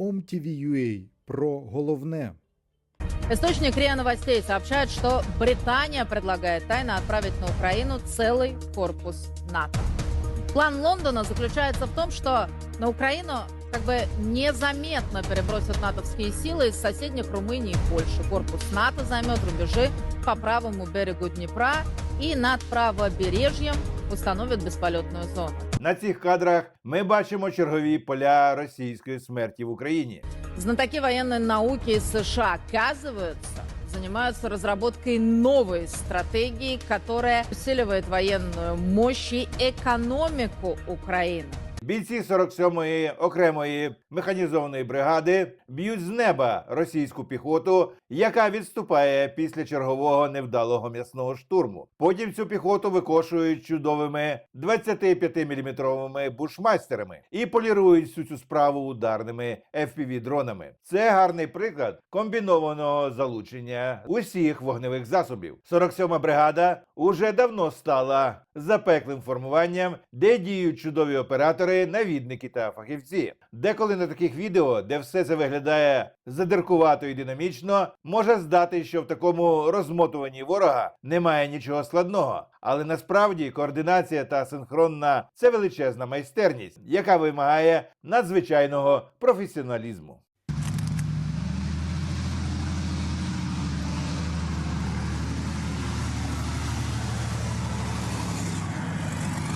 OMTV.ua про головне. Источник РИА Новостей сообщает, что Британия предлагает тайно отправить на Украину целый корпус НАТО. План Лондона заключается в том, что на Украину как бы незаметно перебросят натовские силы из соседних Румынии и Польши. Корпус НАТО займет рубежи по правому берегу Днепра и над правобережьем установит бесполетную зону. На цих кадрах ми бачимо чергові поля російської смерті в Україні. Знатоки военной науки из США, оказывается, занимаются разработкой новой стратегии, которая усиливает военную мощь и экономику Украины. Бійці 47-ї окремої механізованої бригади б'ють з неба російську піхоту, яка відступає після чергового невдалого м'ясного штурму. Потім цю піхоту викошують чудовими 25-мм бушмастерами і полірують всю цю справу ударними FPV-дронами. Це гарний приклад комбінованого залучення усіх вогневих засобів. 47-ма бригада уже давно стала запеклим формуванням, де діють чудові оператори, навідники та фахівці. Деколи на таких відео, де все це виглядає задиркувато і динамічно, може здати, що в такому розмотуванні ворога немає нічого складного. Але насправді координація та синхронна це величезна майстерність, яка вимагає надзвичайного професіоналізму.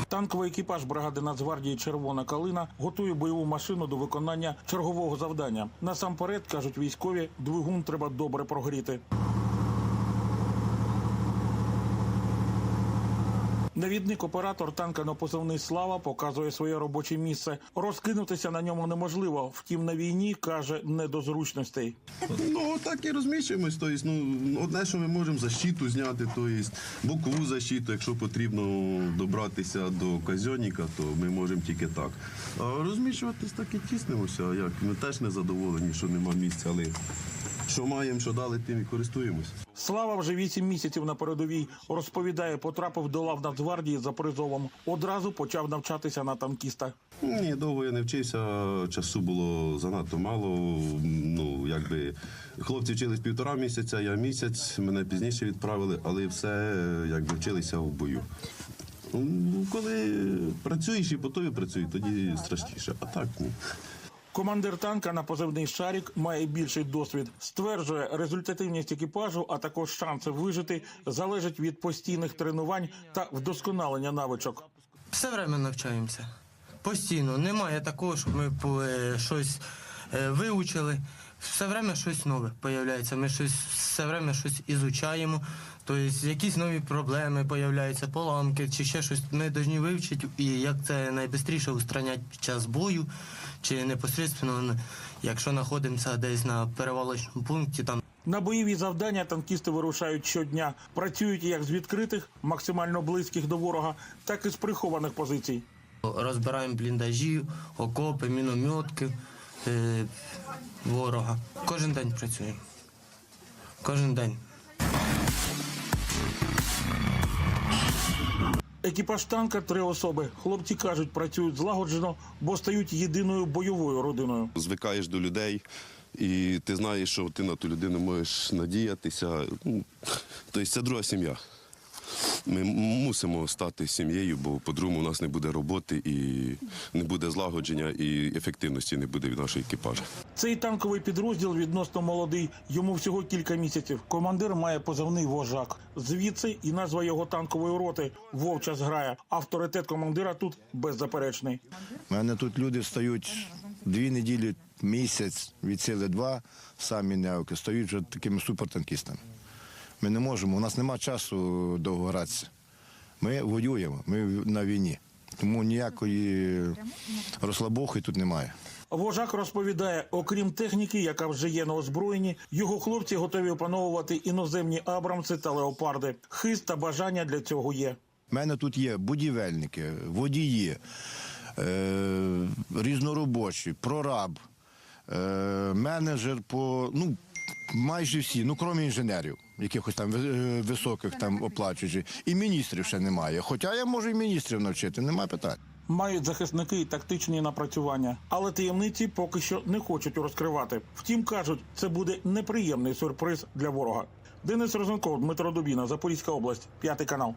Танковий екіпаж бригади Нацгвардії Червона калина готує бойову машину до виконання чергового завдання. Насамперед кажуть військові, двигун треба добре прогріти. Навідник оператор танка на позивний Слава показує своє робоче місце. Розкинутися на ньому неможливо. Втім, на війні каже не до зручностей. Ну, так і розміщуємось. Тобто, ну, одне, що ми можемо защиту зняти, тобто, бокову защиту, якщо потрібно добратися до казьоніка, то ми можемо тільки так. А розміщуватись так і тіснемося. Як? Ми теж не задоволені, що нема місця, але що маємо, що дали, тим і користуємось. Слава вже вісім місяців на передовій. Розповідає, потрапив до лав Нацгвардії за призовом. Одразу почав навчатися на танкіста. Ні, довго я не вчився, часу було занадто мало. Ну, якби хлопці вчились півтора місяця, я місяць, мене пізніше відправили, але все якби вчилися в бою. Ну, Коли працюєш і по тобі працюють, тоді страшніше. А так ні. Командир танка на позивний шарік має більший досвід. Стверджує, результативність екіпажу, а також шанси вижити залежать від постійних тренувань та вдосконалення навичок. Все время навчаємося. Постійно. Немає такого, щоб ми е, щось е, вивчили. Все время щось нове появляється. Ми щось все время щось ізучаємо. Тобто якісь нові проблеми появляються, поламки чи ще щось. Ми повинні вивчити і як це найшвидше устраняти під час бою, чи непосередньо, якщо знаходимося десь на перевалочному пункті, там На бойові завдання танкісти вирушають щодня. Працюють як з відкритих, максимально близьких до ворога, так і з прихованих позицій. розбираємо бліндажі, окопи, мінометки е, ворога. Кожен день працюємо. Кожен день. Екіпаж танка три особи. Хлопці кажуть, працюють злагоджено, бо стають єдиною бойовою родиною. звикаєш до людей, і ти знаєш, що ти на ту людину можеш надіятися. Тобто це друга сім'я. Ми мусимо стати сім'єю, бо по-другому у нас не буде роботи і не буде злагодження, і ефективності не буде від нашого екіпажу. Цей танковий підрозділ відносно молодий. Йому всього кілька місяців. Командир має позивний вожак. Звідси і назва його танкової роти Вовча зграя. Авторитет командира тут беззаперечний. У мене тут люди встають дві неділі, місяць, від сили два, самі неоки, стають вже такими супертанкістами. Ми не можемо, у нас немає часу довго гратися. Ми воюємо, ми на війні. Тому ніякої розслабухи тут немає. Вожак розповідає, окрім техніки, яка вже є на озброєнні, його хлопці готові опановувати іноземні абрамси та леопарди. Хист та бажання для цього є. У мене тут є будівельники, водії, е, різноробочі, прораб, е, менеджер по ну, майже всі, ну крім інженерів, якихось там е, високих там оплачуючих. І міністрів ще немає. Хоча я можу і міністрів навчити, немає питань. мають захисники і тактичні напрацювання, але таємниці поки що не хочуть розкривати. Втім, кажуть, це буде неприємний сюрприз для ворога. Денис Розенков, Дмитро Дубіна, Запорізька область, п'ятий канал.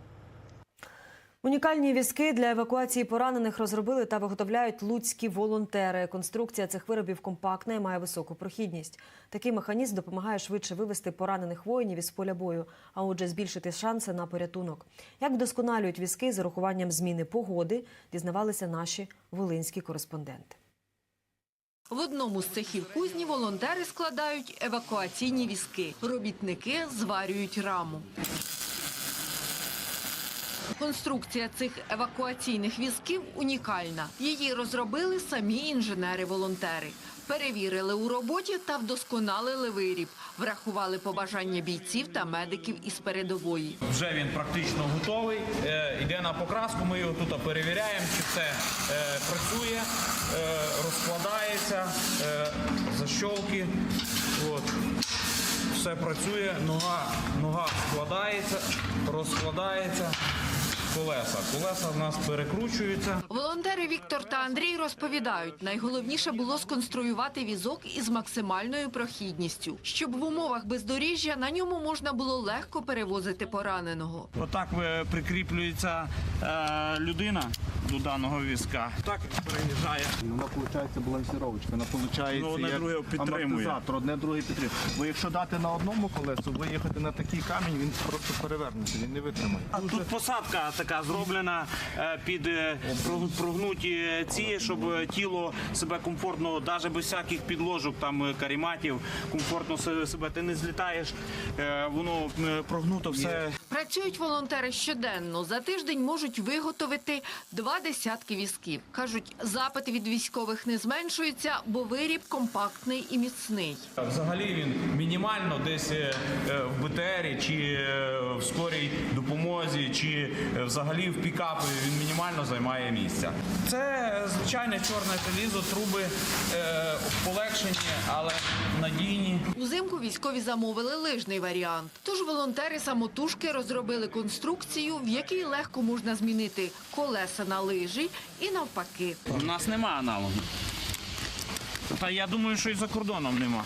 Унікальні візки для евакуації поранених розробили та виготовляють луцькі волонтери. Конструкція цих виробів компактна і має високу прохідність. Такий механізм допомагає швидше вивести поранених воїнів із поля бою, а отже, збільшити шанси на порятунок. Як вдосконалюють візки з урахуванням зміни погоди, дізнавалися наші волинські кореспонденти. В одному з цехів кузні волонтери складають евакуаційні візки. Робітники зварюють раму. Конструкція цих евакуаційних візків унікальна. Її розробили самі інженери-волонтери. Перевірили у роботі та вдосконалили виріб. Врахували побажання бійців та медиків із передової. Вже він практично готовий. Е, Йде на покраску. Ми його тут перевіряємо, чи все е, працює, е, розкладається, е, защолки. От. Все працює, нога, нога складається, розкладається. Колеса. Колеса в нас перекручуються. Волонтери Віктор та Андрій розповідають, найголовніше було сконструювати візок із максимальною прохідністю, щоб в умовах бездоріжжя на ньому можна було легко перевозити пораненого. Отак прикріплюється е, людина до даного візка. Так переїжджає. Вона виходить балансіровочка, вона виходить Ну, одне як друге підтримує. амортизатор, одне друге підтримує. Бо якщо дати на одному колесу, виїхати на такий камінь, він просто перевернеться, він не витримає. Тут посадка така зроблена е, під е, прогнуті ці, щоб тіло себе комфортно, навіть без всяких підложок, там е, каріматів, комфортно себе ти не злітаєш, воно прогнуто все. Працюють волонтери щоденно. За тиждень можуть виготовити два десятки візків. Кажуть, запит від військових не зменшується, бо виріб компактний і міцний. Взагалі він мінімально десь е, е, в БТРі чи е, в скорій допомозі, чи взагалі в пікапі він мінімально займає місця. Це звичайне чорне желізо, труби е, полегшені, але надійні. Узимку військові замовили лижний варіант. Тож волонтери самотужки розробили конструкцію, в якій легко можна змінити колеса на лижі і навпаки. У нас нема аналогу. Та я думаю, що і за кордоном нема.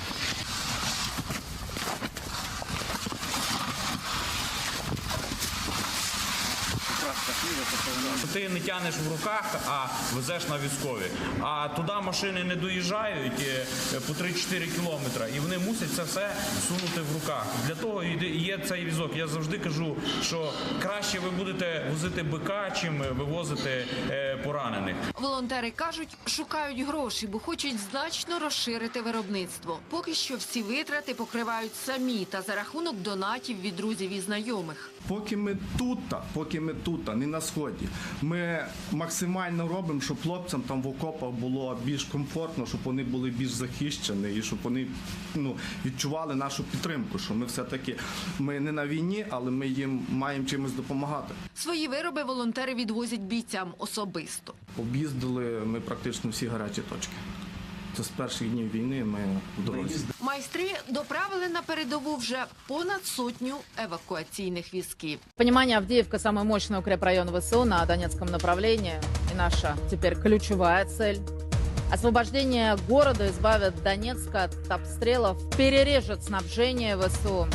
Ти не тянеш в руках, а везеш на військові. А туди машини не доїжджають е, по 3-4 кілометри, і вони мусять це все сунути в руках. Для того є цей візок. Я завжди кажу, що краще ви будете возити бика, чим вивозити е, поранених. Волонтери кажуть, шукають гроші, бо хочуть значно розширити виробництво. Поки що всі витрати покривають самі та за рахунок донатів від друзів і знайомих. Поки ми тут, поки ми тут, не на сході, ми максимально робимо, щоб хлопцям там в окопах було більш комфортно, щоб вони були більш захищені і щоб вони ну, відчували нашу підтримку. Що ми все-таки ми не на війні, але ми їм маємо чимось допомагати. Свої вироби волонтери відвозять бійцям особисто. Об'їздили ми практично всі гарячі точки. Це з перших днів війни ми в дорозі. Майстри доправили на передову вже понад сотню евакуаційних візків. Понимание, Авдіївка самый мощный укрепрайон ВСУ на Донецком направлении. И наша теперь ключевая цель. Освобождение города избавит Донецка от обстрелов, перережет снабжение ВСУ.